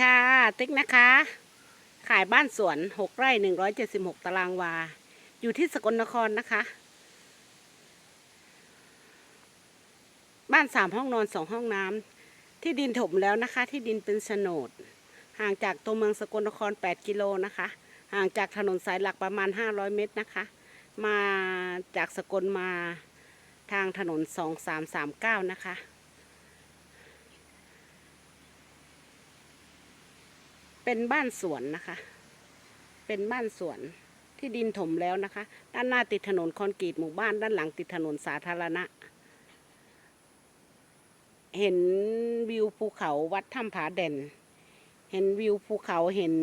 ค่ะ ติ๊กนะคะ ขายบ้านสวนหกไร่หนึ่งร้อยเจ็ดสิบหกตารางวา อยู่ที่สกลนครนะคะ บ้านสามห้องนอนสองห้องน้ำที่ดินถมแล้วนะคะ ที่ดินเป็นโฉนด ห่างจากตัวเมืองสกลนคร8กิโลนะคะ ห่างจากถนนสายหลักประมาณ500เมตรนะคะ มาจากสกลมาทางถนน2339นะคะ เป็นบ้านสวนนะคะ เป็นบ้านสวนที่ดินถมแล้วนะคะ ด้านหน้าติดถนนคอนกรีตหมู่บ้าน ด้านหลังติดถนนสาธารณะ เห็นวิวภูเขาวัดถ้ำผาเด่น เห็นวิวภูเขาเห็น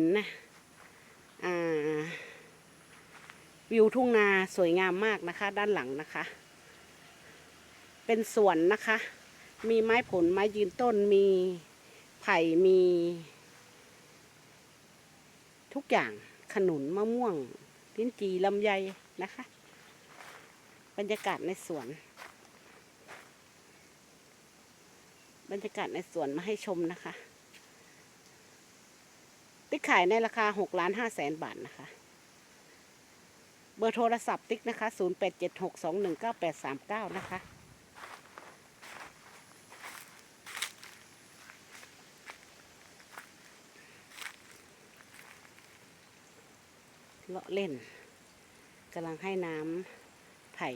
วิวทุ่งนาสวยงามมากนะคะ ด้านหลังนะคะ เป็นสวนนะคะ มีไม้ผลไม้ยืนต้นมีไผ่มี ทุกอย่างขนุนมะม่วงลิ้นจีลำไยนะคะ บรรยากาศในสวน บรรยากาศในสวนมาให้ชมนะคะติ๊กขายในราคา6ล้าน5แสนบาทนะคะ เบอร์โทรศัพท์ติ๊กนะคะ 0876219839 นะคะ เลาะเล่นกำลังให้น้ำไผ่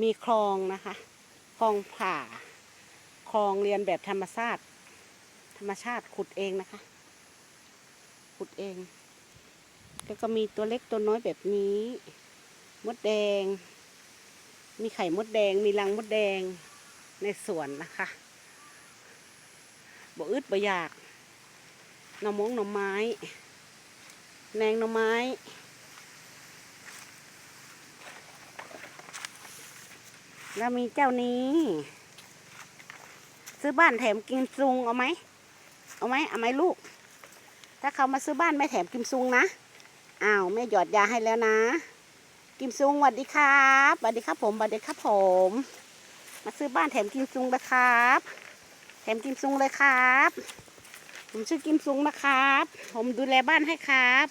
มีคลองนะคะคลองผ่าคลองเรียนแบบธรรมชาติ ธรรมชาติขุดเองนะคะ ขุดเอง แล้วก็มีตัวเล็กตัวน้อยแบบนี้ มดแดง มีไข่มดแดง มีรังมดแดงในสวนนะคะ บ่อึดบ่อยากหน่อมงหน่อไม้แนงหน่อไม้แล้วมีเจ้านี้ ซื้อบ้านแถมกิมซุงเอาไหมเอาไหมเอาไหมลูก ถ้าเขามาซื้อบ้านไม่แถมกิมซุงนะอ้าวแม่หยอดยาให้แล้วนะ กิมซุงสวัสดีครับสวัสดีครับผมสวัสดีครับผม มาซื้อบ้านแถมกิมซุงนะครับ มกิมซุงเลยครับ ผมชื่อกิมซุงนะครับ ผมดูแลบ้านให้ครับ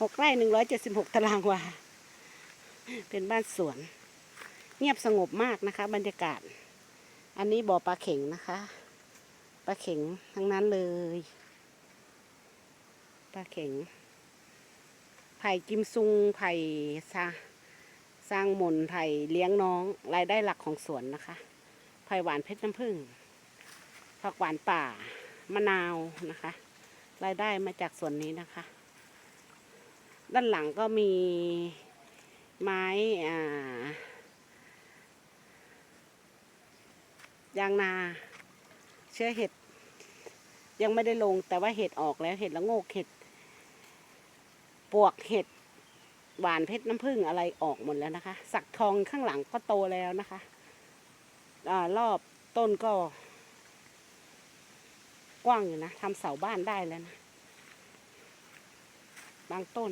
หกไร่หนึ่งร้อยเจ็ดสิบหกตารางวา เป็นบ้านสวน เงียบสงบมากนะคะ บรรยากาศ อันนี้บ่อปลาเข็งนะคะปลาเข็งทั้งนั้นเลยปลาเข็งไผ่กิมซุงไผ่ซาสร้างหมนไผ่เลี้ยงน้องรายได้หลักของสวนนะคะ ไผ่หวานเพชรน้ำผึ้งผักหวานป่ามะนาวนะคะ รายได้มาจากส่วนนี้นะคะ ด้านหลังก็มีไม้อ่ายางนา เชื้อเห็ด ยังไม่ได้ลงแต่ว่าเห็ดออกแล้วเห็ดละโงกเห็ดปวกเห็ดหวานเพชรน้ำผึ้งอะไรออกหมดแล้วนะคะ สักทองข้างหลังก็โตแล้วนะคะ อรอบต้นก็ กว้างอยู่นะทำเสาบ้านได้แล้วนะ บางต้น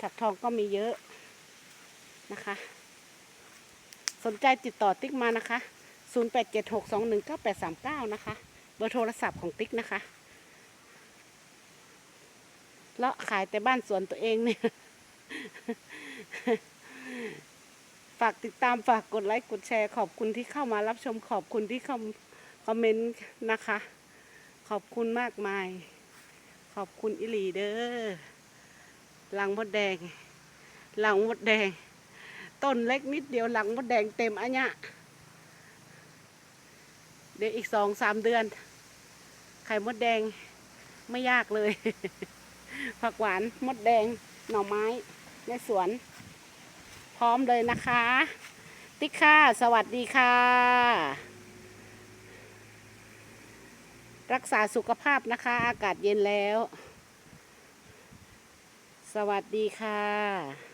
สักทองก็มีเยอะนะคะ สนใจติดต่อติ๊กมานะคะ 0876219839 นะคะ เบอร์โทรศัพท์ของติ๊กนะคะเลาะขายแต่บ้านสวนตัวเองเนี่ย ฝากติดตามฝากกดไลค์กดแชร์ ขอบคุณที่เข้ามารับชมขอบคุณที่คอมคอมเมนต์นะคะ ขอบคุณมากมาย ขอบคุณอิลีเดอร์หลังมดแดง หลังมดแดง ต้นเล็กนิดเดียวหลังมดแดงเต็มอันเนี้ยเดี๋ยวอีกสองสามเดือน ไข่มดแดงไม่ยากเลย ผักหวานมดแดงหน่อไม้ในสวน ร้อมเลยนะคะ ติ๊กค่ะ สวัสดีค่ะ รักษาสุขภาพนะคะ อากาศเย็นแล้ว สวัสดีค่ะ